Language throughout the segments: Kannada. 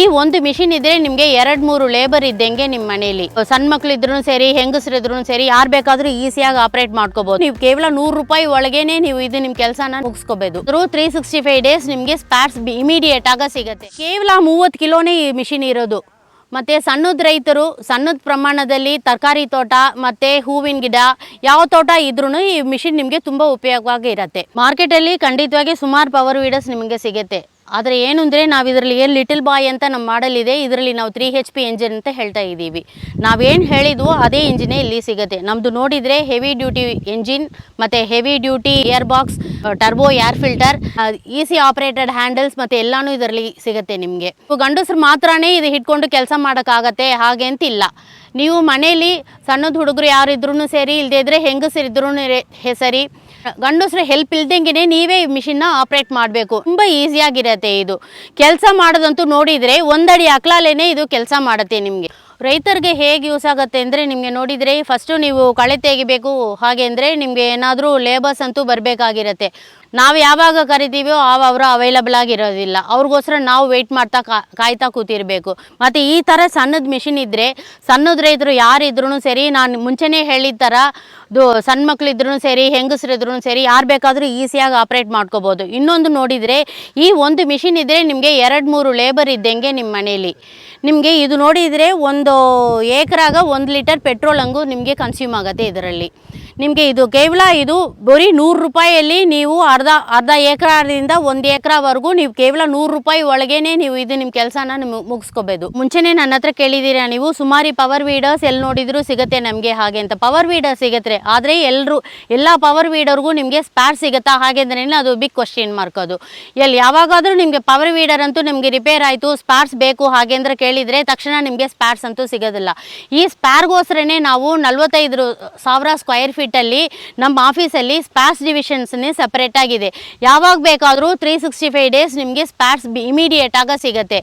ಈ ಒಂದು ಮಿಷಿನ್ ಇದ್ರೆ ನಿಮಗೆ ಎರಡ್ ಮೂರು ಲೇಬರ್ ಇದ್ದಂಗೆ ನಿಮ್ಮ ಮನೆಯಲ್ಲಿ ಸಣ್ಣ ಮಕ್ಳು ಇದ್ರು ಸರಿ, ಹೆಂಗಸರಿದ್ರು ಸರಿ, ಯಾರು ಬೇಕಾದ್ರೂ ಈಸಿಯಾಗಿ ಆಪರೇಟ್ ಮಾಡ್ಕೋಬಹುದು ನೀವು ಕೇವಲ ನೂರು ರೂಪಾಯಿ ಒಳಗೇನೆ ನೀವು ಇದು ನಿಮ್ ಕೆಲಸನ ಮುಗಿಸ್ಕೋಬಹುದು through three sixty five days ನಿಮಗೆ ಸ್ಪಾಟ್ಸ್ ಇಮಿಡಿಯೇಟ್ ಆಗ ಸಿಗುತ್ತೆ. ಕೇವಲ ಮೂವತ್ತು ಕಿಲೋನೇ ಈ ಮಿಷಿನ್ ಇರೋದು. ಮತ್ತೆ ಸಣ್ಣದ ರೈತರು ಸಣ್ಣದ ಪ್ರಮಾಣದಲ್ಲಿ ತರಕಾರಿ ತೋಟ, ಮತ್ತೆ ಹೂವಿನ ಗಿಡ, ಯಾವ ತೋಟ ಇದ್ರೂ ಈ ಮಿಷಿನ್ ನಿಮಗೆ ತುಂಬಾ ಉಪಯೋಗವಾಗಿ ಇರುತ್ತೆ. ಮಾರ್ಕೆಟಲ್ಲಿ ಖಂಡಿತವಾಗಿ ಸುಮಾರು ಪವರ್ ವೀಡರ್ಸ್ ನಿಮಗೆ ಸಿಗುತ್ತೆ. ಆದರೆ ಏನು ಅಂದರೆ ನಾವು ಇದರಲ್ಲಿ ಏನು ಲಿಟಲ್ ಬಾಯ್ ಅಂತ ನಮ್ಮ ಮಾಡಲ್ ಇದೆ, ಇದರಲ್ಲಿ ನಾವು ತ್ರೀ ಹೆಚ್ ಪಿ ಇಂಜಿನ್ ಅಂತ ಹೇಳ್ತಾ ಇದ್ದೀವಿ. ನಾವೇನು ಹೇಳಿದ್ವೋ ಅದೇ ಇಂಜಿನೇ ಇಲ್ಲಿ ಸಿಗುತ್ತೆ. ನಮ್ಮದು ನೋಡಿದರೆ ಹೆವಿ ಡ್ಯೂಟಿ ಎಂಜಿನ್ ಮತ್ತು heavy duty air box turbo air filter easy operated handles ಮತ್ತು ಎಲ್ಲಾನು ಇದರಲ್ಲಿ ಸಿಗುತ್ತೆ ನಿಮಗೆ. ಗಂಡಸರು ಮಾತ್ರನೇ ಇದು ಹಿಡ್ಕೊಂಡು ಕೆಲಸ ಮಾಡೋಕ್ಕಾಗತ್ತೆ, ಹಾಗೆ ಅಂತಿಲ್ಲ. ನೀವು ಮನೇಲಿ ಸಣ್ಣದ ಹುಡುಗರು ಯಾರಿದ್ರೂ ಸೇರಿ ಇಲ್ಲದೇ ಇದ್ದರೆ ಹೆಂಗಸರಿದ್ರೂ ಸರಿ ಗಂಡಸ್ರು ಹೆಲ್ಪ್ ಇಲ್ದಂಗೆ ನೀವೇ ಈ ಮಿಷಿನ್ನ ಆಪ್ರೇಟ್ ಮಾಡಬೇಕು. ತುಂಬ ಈಸಿಯಾಗಿರತ್ತೆ ಇದು. ಕೆಲಸ ಮಾಡೋದಂತೂ ನೋಡಿದರೆ ಒಂದಡಿ ಅಕ್ಲಾಲೇನೆ ಇದು ಕೆಲಸ ಮಾಡುತ್ತೆ ನಿಮಗೆ. ರೈತರಿಗೆ ಹೇಗೆ ಯೂಸ್ ಆಗುತ್ತೆ ಅಂದರೆ ನಿಮಗೆ ನೋಡಿದರೆ ಫಸ್ಟು ನೀವು ಕಳೆ ತೆಗಿಬೇಕು, ಹಾಗೆ ಅಂದರೆ ನಿಮಗೆ ಏನಾದರೂ ಲೇಬರ್ಸ್ ಅಂತೂ ಬರಬೇಕಾಗಿರತ್ತೆ. ನಾವು ಯಾವಾಗ ಕರಿತೀವೋ ಆವ ಅವರು ಅವೈಲಬಲ್ ಆಗಿರೋದಿಲ್ಲ ಅವ್ರಿಗೋಸ್ಕರ ನಾವು ವೆಯ್ಟ್ ಮಾಡ್ತಾ ಕಾಯ್ತಾ ಕೂತಿರಬೇಕು. ಮತ್ತು ಈ ಥರ ಸಣ್ಣದ ಮಿಷಿನ್ ಇದ್ದರೆ ಸಣ್ಣದ ರೈತರು ಯಾರಿದ್ರು ಸರಿ, ನಾನು ಮುಂಚೆನೇ ಹೇಳಿದ ಥರ ಇದು ಸಣ್ಣ ಮಕ್ಕಳಿದ್ರೂ ಸರಿ ಹೆಂಗಸರಿದ್ರು ಸರಿ, ಯಾರು ಬೇಕಾದರೂ ಈಸಿಯಾಗಿ ಆಪ್ರೇಟ್ ಮಾಡ್ಕೋಬೋದು. ಇನ್ನೊಂದು ನೋಡಿದರೆ, ಈ ಒಂದು ಮಿಷಿನ್ ಇದ್ದರೆ ನಿಮಗೆ ಎರಡು ಮೂರು ಲೇಬರ್ ಇದ್ದಂಗೆ ನಿಮ್ಮ ಮನೇಲಿ. ನಿಮಗೆ ಇದು ನೋಡಿದರೆ ಒಂದು ಏಕರಾಗ ಒಂದು ಲೀಟರ್ ಪೆಟ್ರೋಲ್ ಹಂಗು ನಿಮಗೆ ಕನ್ಸ್ಯೂಮ್ ಆಗುತ್ತೆ ಇದರಲ್ಲಿ. ನಿಮಗೆ ಇದು ಕೇವಲ ಇದು ಬರೀ ನೂರು ರೂಪಾಯಿಯಲ್ಲಿ ನೀವು ಅರ್ಧ ಎಕರದಿಂದ ಒಂದು ಎಕರವರೆಗೂ ನೀವು ಕೇವಲ ನೂರು ರೂಪಾಯಿ ಒಳಗೇನೆ ನೀವು ಇದು ನಿಮ್ಮ ಕೆಲಸನ ಮುಗಿಸ್ಕೋಬೋದು. ಮುಂಚೆನೇ ನನ್ನ ಹತ್ರ ಕೇಳಿದ್ದೀರಾ ನೀವು? ಸುಮಾರಿ ಪವರ್ ವೀಡರ್ಸ್ ಎಲ್ಲಿ ನೋಡಿದ್ರು ಸಿಗುತ್ತೆ ನಮಗೆ ಹಾಗೆ ಅಂತ. ಪವರ್ ವೀಡರ್ ಸಿಗುತ್ತೆ ಆದರೆ ಎಲ್ಲರೂ ಎಲ್ಲ ಪವರ್ ವೀಡರ್ಗೂ ನಿಮಗೆ ಸ್ಪ್ಯಾರ್ ಸಿಗುತ್ತಾ ಹಾಗೆ ಅಂದ್ರೆ ಅದು ಬಿಗ್ ಕ್ವಶನ್ ಮಾರ್ಕ್ ಅದು. ಎಲ್ಲಿ ಯಾವಾಗಾದರೂ ನಿಮಗೆ ಪವರ್ ವೀಡರ್ ಅಂತೂ ನಿಮಗೆ ರಿಪೇರ್ ಆಯಿತು ಸ್ಪ್ಯಾರ್ಸ್ ಬೇಕು ಹಾಗೆ ಅಂದ್ರೆ ಕೇಳಿದರೆ ತಕ್ಷಣ ನಿಮಗೆ ಸ್ಪ್ಯಾರ್ಸ್ ಅಂತೂ ಸಿಗೋದಿಲ್ಲ. ಈ ಸ್ಪ್ಯಾರ್ಗೋಸ್ಕರನೇ ನಾವು ನಲ್ವತ್ತೈದು ಸಾವಿರ ಸ್ಕ್ವೇರ್ ಫೀಟಲ್ಲಿ ನಮ್ಮ ಆಫೀಸಲ್ಲಿ ಸ್ಪ್ಯಾರ್ಸ್ ಡಿವಿಷನ್ಸ್ನೇ ಸಪ್ರೇಟ್ ಆಗಿದೆ. ಯಾವಾಗ ಬೇಕಾದರೂ ತ್ರೀ ಸಿಕ್ಸ್ಟಿ ಫೈವ್ ಡೇಸ್ ನಿಮಗೆ ಸ್ಪ್ಯಾರ್ಸ್ ಇಮಿಡಿಯೇಟ್ ಆಗ ಸಿಗುತ್ತೆ.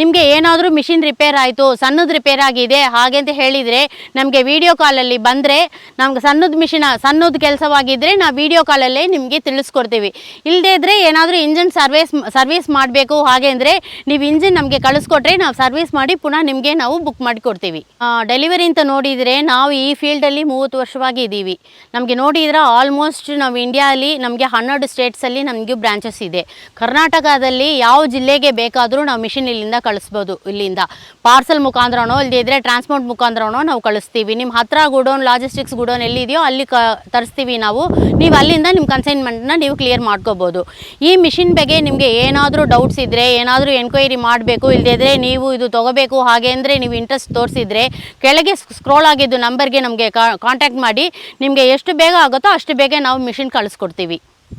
ನಿಮಗೆ ಏನಾದರೂ ಮಿಷಿನ್ ರಿಪೇರ್ ಆಯಿತು, ಸಣ್ಣದ ರಿಪೇರ್ ಆಗಿದೆ, ಹಾಗೆ ಅಂತ ಹೇಳಿದರೆ ನಮಗೆ ವಿಡಿಯೋ ಕಾಲಲ್ಲಿ ಬಂದರೆ ನಮ್ಗೆ ಸಣ್ಣದ ಮಿಷಿನ ಸಣ್ಣದ ಕೆಲಸವಾಗಿದ್ದರೆ ನಾವು ವಿಡಿಯೋ ಕಾಲಲ್ಲೇ ನಿಮಗೆ ತಿಳಿಸ್ಕೊಡ್ತೀವಿ. ಇಲ್ಲದೇ ಇದ್ದರೆ ಏನಾದರೂ ಇಂಜಿನ್ ಸರ್ವಿಸ್ ಸರ್ವಿಸ್ ಮಾಡಬೇಕು, ಹಾಗೆ ಅಂದರೆ ನೀವು ಇಂಜಿನ್ ನಮಗೆ ಕಳಿಸ್ಕೊಟ್ರೆ ನಾವು ಸರ್ವಿಸ್ ಮಾಡಿ ಪುನಃ ನಿಮಗೆ ನಾವು ಬುಕ್ ಮಾಡಿ ಕೊಡ್ತೀವಿ ಡೆಲಿವರಿ ಅಂತ ನೋಡಿದರೆ ನಾವು ಈ ಫೀಲ್ಡಲ್ಲಿ ಮೂವತ್ತು ವರ್ಷವಾಗಿ ಇದ್ದೀವಿ ನಮಗೆ ನೋಡಿದ್ರೆ ಆಲ್ಮೋಸ್ಟ್ ನಾವು ಇಂಡಿಯಾಲಿ ನಮಗೆ ಹನ್ನೆರಡು ಸ್ಟೇಟ್ಸಲ್ಲಿ ನಮಗೂ ಬ್ರಾಂಚಸ್ ಇದೆ. ಕರ್ನಾಟಕದಲ್ಲಿ ಯಾವ ಜಿಲ್ಲೆಗೆ ಬೇಕಾದರೂ ನಾವು ಮಿಷಿನ್ ಇಲ್ಲಿಂದ ಕಳಿಸ್ಬೋದು, ಇಲ್ಲಿಂದ. ಪಾರ್ಸಲ್ ಮುಖಾಂತರನೋ ಇಲ್ಲದೇ ಇದ್ದರೆ ಟ್ರಾನ್ಸ್ಪೋರ್ಟ್ ಮುಖಾಂತರನೋ ನಾವು ಕಳಿಸ್ತೀವಿ. ನಿಮ್ಮ ಹತ್ತಿರ ಗುಡೋನ್ ಲಾಜಿಸ್ಟಿಕ್ಸ್ ಗುಡೋನ್ ಎಲ್ಲಿದೆಯೋ ಅಲ್ಲಿ ಕ, ತರಿಸ್ತೀವಿ ನಾವು. ನೀವು ಅಲ್ಲಿಂದ ನಿಮ್ಮ ಕನ್ಸೈನ್ಮೆಂಟ್ನ ನೀವು ಕ್ಲಿಯರ್ ಮಾಡ್ಕೋಬೋದು. ಈ ಮಿಷಿನ್ ಬಗ್ಗೆ ನಿಮಗೆ ಏನಾದರೂ ಡೌಟ್ಸ್ ಇದ್ದರೆ ಏನಾದರೂ ಎನ್ಕ್ವೈರಿ ಮಾಡಬೇಕು ಇಲ್ಲದೇ ಇದ್ದರೆ ನೀವು ಇದು ತೊಗೋಬೇಕು, ಹಾಗೆ ಅಂದರೆ ನೀವು ಇಂಟ್ರೆಸ್ಟ್ ತೋರಿಸಿದ್ರೆ ಕೆಳಗೆ ಸ್ಕ್ರೋಲ್ ಆಗಿದ್ದು ನಂಬರ್ಗೆ ನಮಗೆ ಕಾಂಟ್ಯಾಕ್ಟ್ ಮಾಡಿ ನಿಮಗೆ ಎಷ್ಟು ಬೇಗ ಆಗುತ್ತೋ ಅಷ್ಟು ಬೇಗ ನಾವು ಮಿಷಿನ್ ಕಳಿಸ್ಕೊಡ್ತೀವಿ.